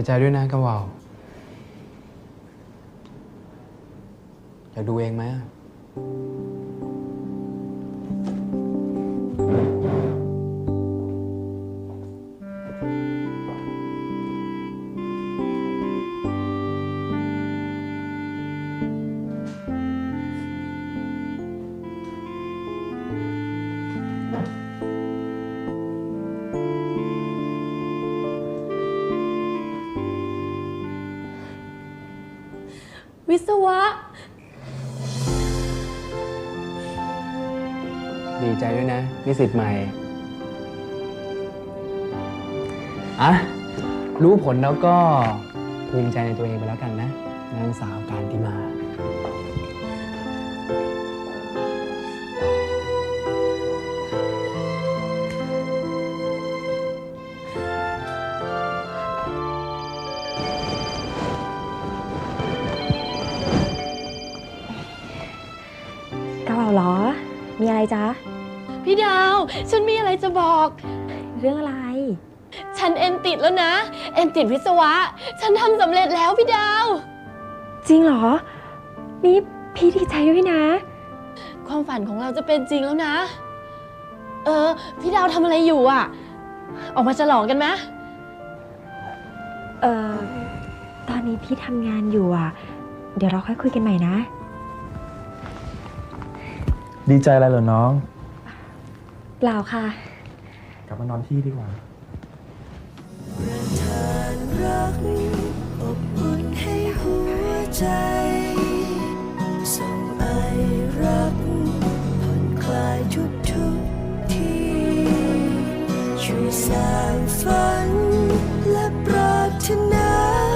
สียใจด้วยนะกะวาวอยากดูเองไหมอะ วิศวะ ดีใจด้วยนะนิสิตใหม่ อะ รู้ผลแล้วก็ภูมิใจในตัวเองไปแล้วกันนะ นางสาวการติมา ดาว ฉันมีอะไรจะบอก เรื่องอะไร ฉันเอ็นติดแล้วนะ เอ็นติดวิศวะ ฉันทำสำเร็จแล้วพี่ดาว จริงเหรอ นี่พี่ดีใจด้วยนะ ความฝันของเราจะเป็นจริงแล้วนะ เออ พี่ดาวทำอะไรอยู่อะ ออกมาฉลองกันไหมเอ่อตอนนี้พี่ทำงานอยู่อะ เดี๋ยวเราค่อยคุยกันใหม่นะ ดีใจอะไรเหรอน้อง เปล่าค่ะ กลับมานอนที่ดีกว่ารักอบอุ่นให้หัวใจ ส่งไอรักผ่อนคลายทุกทุกๆที่ช่วยสร้างฝันและปรารถนา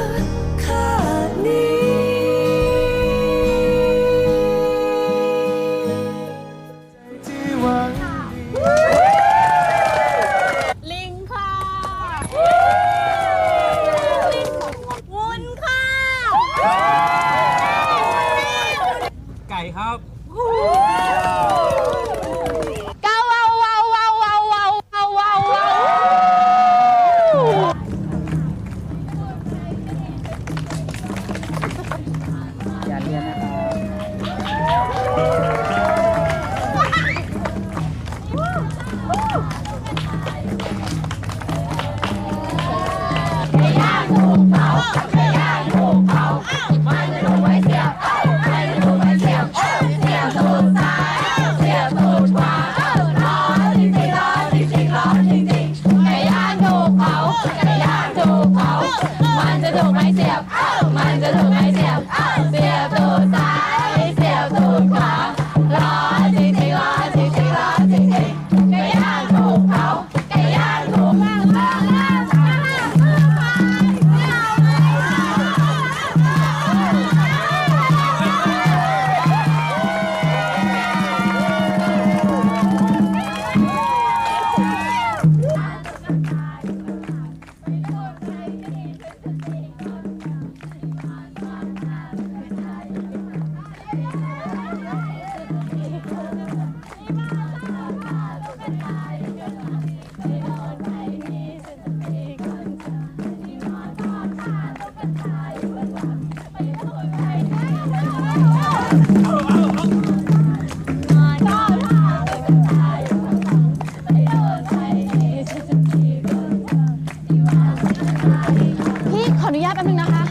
ออนุญาตแป๊บนึงนะคะ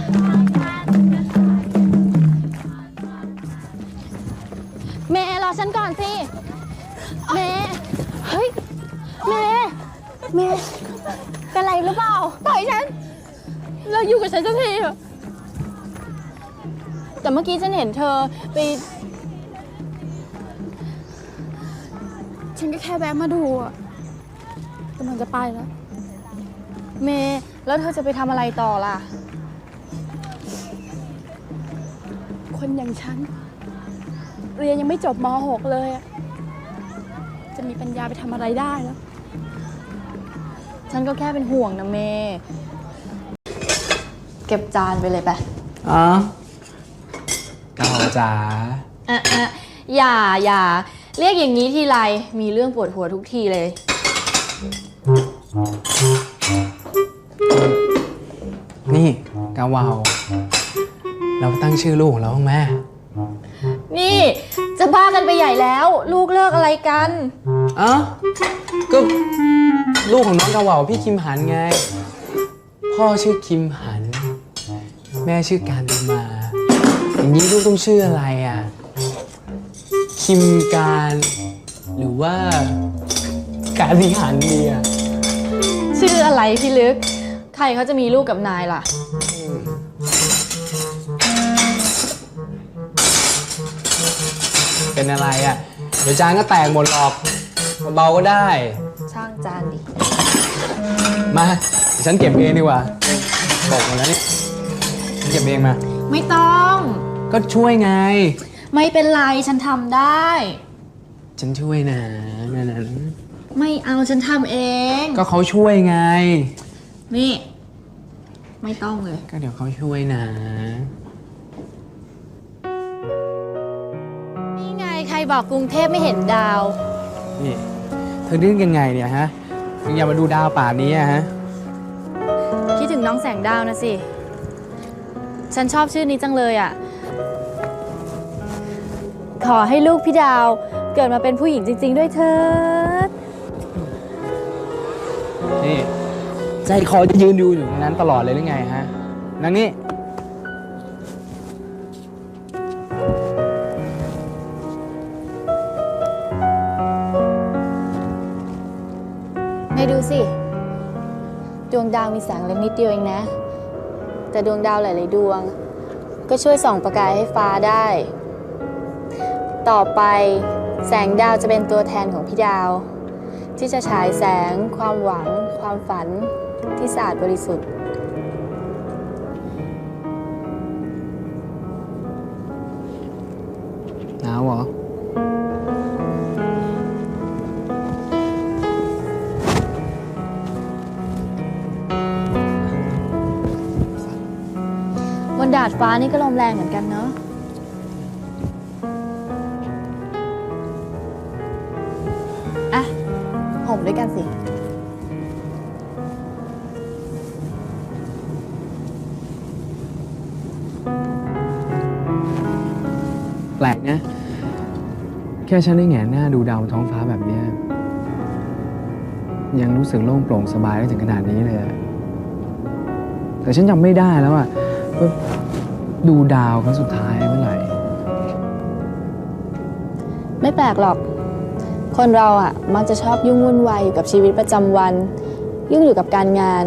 เมย์รอฉันก่อนสิ เมย์เฮ้ย เมย์เมย์เป็นไรหรือเปล่า ปล่อยฉันแล้วอยู่กับฉันสักทีเถอะแต่เมื่อกี้ฉันเห็นเธอไป ฉันก็แค่แวะมาดูอะกำลังจะไปแล้ว เมย์ แล้วเธอจะไปทำอะไรต่อล่ะ คนอย่างฉัน เรียนยังไม่จบม .6 เลยอะจะมีปัญญาไปทำอะไรได้แล้ว ฉันก็แค่เป็นห่วงนะเมย์เก็บจานไปเลยไป อ๋อเก่าจ๋าอะอะอย่าอย่าเรียกอย่างนี้ทีไร มีเรื่องปวดหัวทุกทีเลยนี่นี่ กาวาวเราตั้งชื่อลูกของเราบ้างไหมนี่จะบ้ากันไปใหญ่แล้ว ลูกเลิกอะไรกัน เอ้าก็ลูกของน้องกาวาวพี่คิมหันไง พ่อชื่อคิมหัน แม่ชื่อการดิมา อย่างนี้ลูกต้องชื่ออะไรอะ คิมการ หรือว่าการดิหันดีอะ ชื่ออะไรพี่ลึก ใครเขาจะมีลูกกับนายล่ะ เป็นอะไรอะ เดี๋ยวจานก็แตกหมดหรอกเบาๆก็ได้ ช่างจานดิ มาเดี๋ยวฉันเก็บเองดีกว่าบอกหมดแล้วนี่ฉันเก็บเองมา ไม่ต้อง ก็ช่วยไง ไม่เป็นไรฉันทำได้ ฉันช่วยนะนั่นนะไม่เอาฉันทำเอง ก็เขาช่วยไง นี่ ไม่ต้องเลย ก็เดี๋ยวเขาช่วยนะ บอกกรุงเทพไม่เห็นดาว นี่เธอนึกยังไงเนี่ยฮะถึงอยากมาดูดาวป่านนี้อะฮะ คิดถึงน้องแสงดาวนะสิ ฉันชอบชื่อนี้จังเลยอะ ขอให้ลูกพี่ดาวเกิดมาเป็นผู้หญิงจริง ๆ ด้วยเถิดนี่ใจคอจะยืนดูอยู่ตรงนั้นตลอดเลยหรือไงฮะนั่งนี่าวมีแสงเล็กนิดเดียวเองนะ แต่ดวงดาวหลาย ๆ ดวง ก็ช่วยส่องประกายให้ฟ้าได้ ต่อไปแสงดาวจะเป็นตัวแทนของพี่ดาว ที่จะฉายแสง ความหวัง ความฝันที่สะอาดบริสุทธิ์หนาวเหรอ ดาดฟ้านี่ก็ลมแรงเหมือนกันเนาะอะห่มด้วยกันสิ แปลกนะ แค่ฉันได้แหงนหน้าดูดาวบนท้องฟ้าแบบเนี้ยยังรู้สึกโล่งโปร่งสบายได้ถึงขนาดนี้เลยอะแต่ฉันจำไม่ได้แล้วอะ ว่าดูดาวครั้งสุดท้ายเมื่อไหร่ ไม่แปลกหรอก คนเราอะมักจะชอบยุ่งวุ่นวายอยู่กับชีวิตประจำวัน ยุ่งอยู่กับการงาน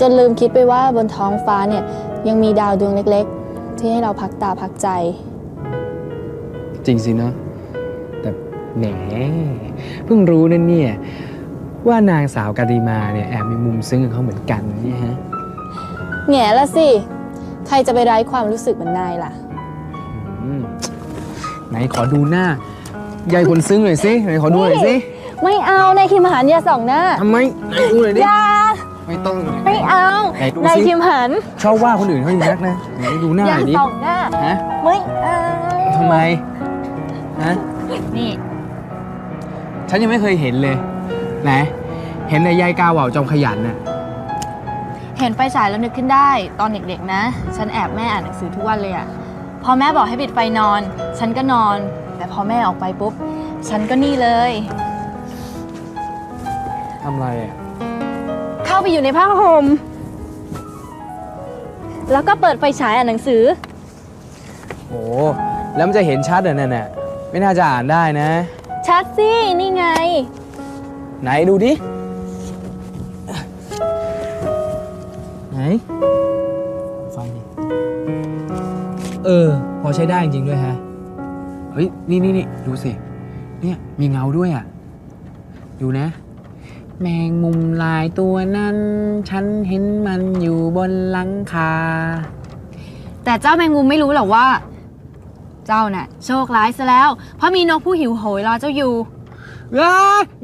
จนลืมคิดไปว่าบนท้องฟ้าเนี่ยยังมีดาวดวงเล็กๆ ที่ให้เราพักตาพักใจ จริงสินะ แต่แหมเพิ่งรู้นั่นเนี่ยว่านางสาวกาติมาเนี่ยแอบมีมุมซึ้งกับเขาเหมือนกันเนี่ยฮะ แง่ละสิ ใครจะไปไร้ความรู้สึกเหมือนนายล่ะ อืมไหนขอดูหน้าใหญ่คนซึ้งหน่อยสิไหนขอดูหน่อยสิไม่เอานายคิมหันอย่าส่องหน้าทำไมไหนดูหน่อยดิอย่าไม่ต้องเลย ไม่เอาไหนดูนายสิคิมหันชอบว่าคนอื่นเขาอย่างนักนะไหนดูหน้าอหย่าน่อยดิส่องหน้าฮะไม่เอาทำไมฮะนี่ฉันยังไม่เคยเห็นเลยไหนเห็นในยายกาเหว่าจอมขยันน่ะ เห็นไฟฉายแล้วนึกขึ้นได้ ตอนเด็กๆนะ ฉันแอบแม่อ่านหนังสือทุกวันเลยอะพอแม่บอกให้ปิดไฟนอน ฉันก็นอน แต่พอแม่ออกไปปุ๊บ ฉันก็นี่เลย ทำไรอะ เข้าไปอยู่ในผ้าห่มแล้วก็เปิดไฟฉายอ่านหนังสือ โอ้แล้วมันจะเห็นชัดเหรอนั่นน่ะไม่น่าจะอ่านได้นะ ชัดสิ นี่ไง ไหนดูดิ ไหนฟังดิเออ พอใช้ได้จริงๆด้วยฮะ เฮ้ย นี่นี่นี่ดูสิ เนี่ยมีเงาด้วยอะ ดูนะ แมงมุมลายตัวนั้น ฉันเห็นมันอยู่บนหลังคา แต่เจ้าแมงมุมไม่รู้หรอกว่า เจ้าน่ะ โชคร้ายซะแล้ว เพราะมีนกผู้หิวโหยรอเจ้าอยู่ ว้า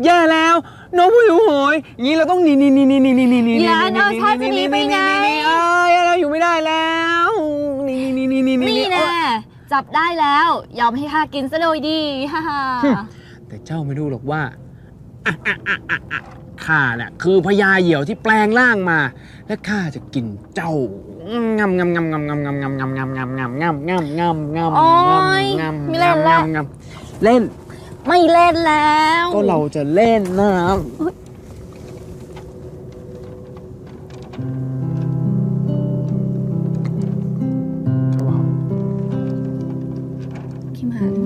แย่แล้ว น้องผู้หิวโหยงี้เราต้องหนีหนีหนีหนีหนีหนีหนีหนีอย่าเอาชาติจะหนีไปไหนเอ้ยเราอยู่ไม่ได้แล้วหนีหนีหนีหนีหนีนี่แน่จับได้แล้ว ยอมให้ข้ากินซะโดยดีฮ่าฮ่าแต่เจ้าไม่รู้หรอกว่าอะอะอะอะอะข้าเนี่ยคือพญาเหยี่ยวที่แปลงร่างมา และข้าจะกินเจ้างำงำงำงำงำงำงำงำงำงำงำงำงำงำงำโอ๊ยงำไม่เล่นละงำงำเล่น ไม่เล่นแล้วก็เราจะเล่นนะคิมหัน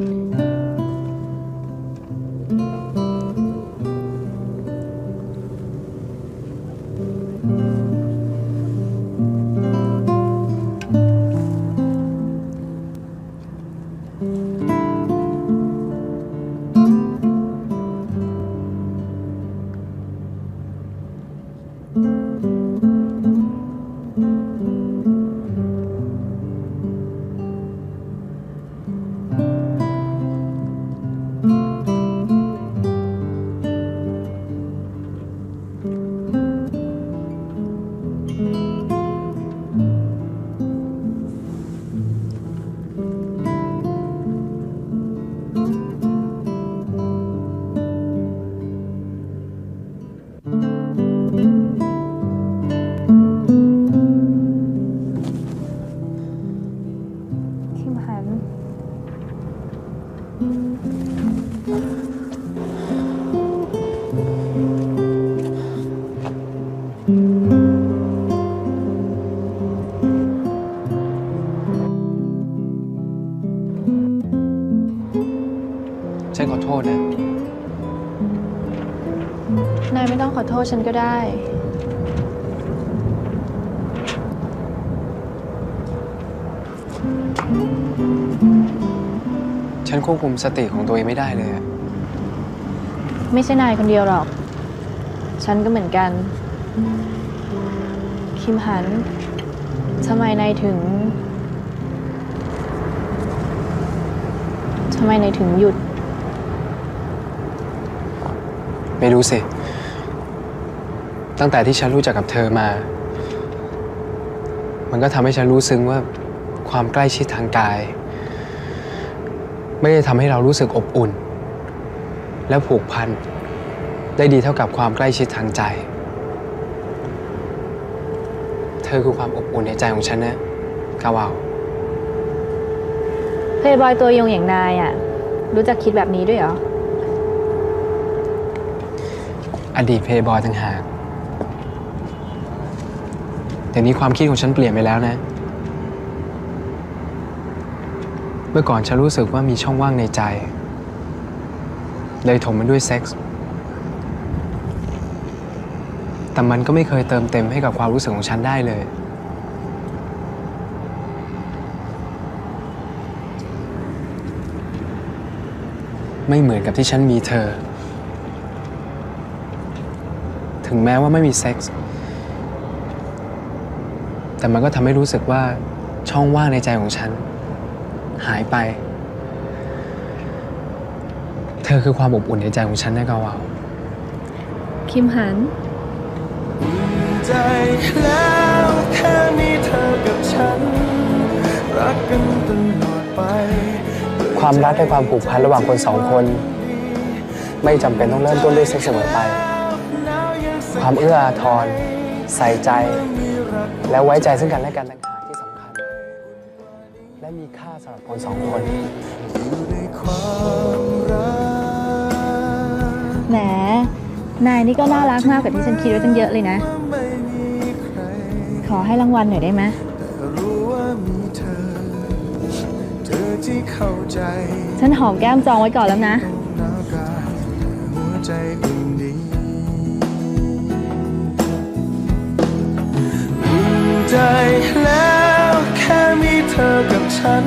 คิม ขอโทษนะ นายไม่ต้องขอโทษฉันก็ได้ ฉันควบคุมสติของตัวเองไม่ได้เลยอะไม่ใช่นายคนเดียวหรอก ฉันก็เหมือนกัน คิมหันทำไมนายถึงทำไมนายถึงหยุด ไม่รู้สิ ตั้งแต่ที่ฉันรู้จักกับเธอมา มันก็ทำให้ฉันรู้ซึ้งว่าความใกล้ชิดทางกาย ไม่ได้ทำให้เรารู้สึกอบอุ่น และผูกพัน ได้ดีเท่ากับความใกล้ชิดทางใจ เธอคือความอบอุ่นในใจของฉันนะกาวาวเพลย์บอยตัวยงอย่างนายอะรู้จักคิดแบบนี้ด้วยเหรอ อดีตเพย์บอยต่างหากเดี๋ยวนี้ความคิดของฉันเปลี่ยนไปแล้วนะ เมื่อก่อนฉันรู้สึกว่ามีช่องว่างในใจ เลยถมมันด้วยเซ็กส์ แต่มันก็ไม่เคยเติมเต็มให้กับความรู้สึกของฉันได้เลย ไม่เหมือนกับที่ฉันมีเธอ ถึงแม้ว่าไม่มีเซ็กส์แต่มันก็ทำให้รู้สึกว่าช่องว่างในใจของฉัน หายไป เธอคือความอบอุ่นในใจของฉันนะกาวาวคิมหัน ใจแล้วแค่มีเธอกับฉัน รักกันตลอดไป ความรักเป็นความผูกพันระหว่างคนสองคน ไม่จำเป็นต้องเริ่มต้นด้วยเซ็กส์เสมอไป ความเอื้ออาทร ใส่ใจ และไว้ใจซึ่งกันและกันต่างหากที่สำคัญ และมีค่าสำหรับคนสองคนในความรักแหมนายนี่ก็น่ารักมากกว่าที่ฉันคิดไว้ตั้งเยอะเลยนะไม่มีใครขอให้รางวัลหน่อยได้ไหมแต่รู้ว่ามีเธอเธอที่เข้าใจฉันหอมแก้มจองไว้ก่อนแล้วนะ ใจแล้วแค่มีเธอกับฉัน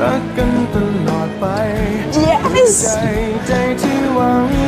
รักกันตลอดไป yes ใจใจที่หวังดี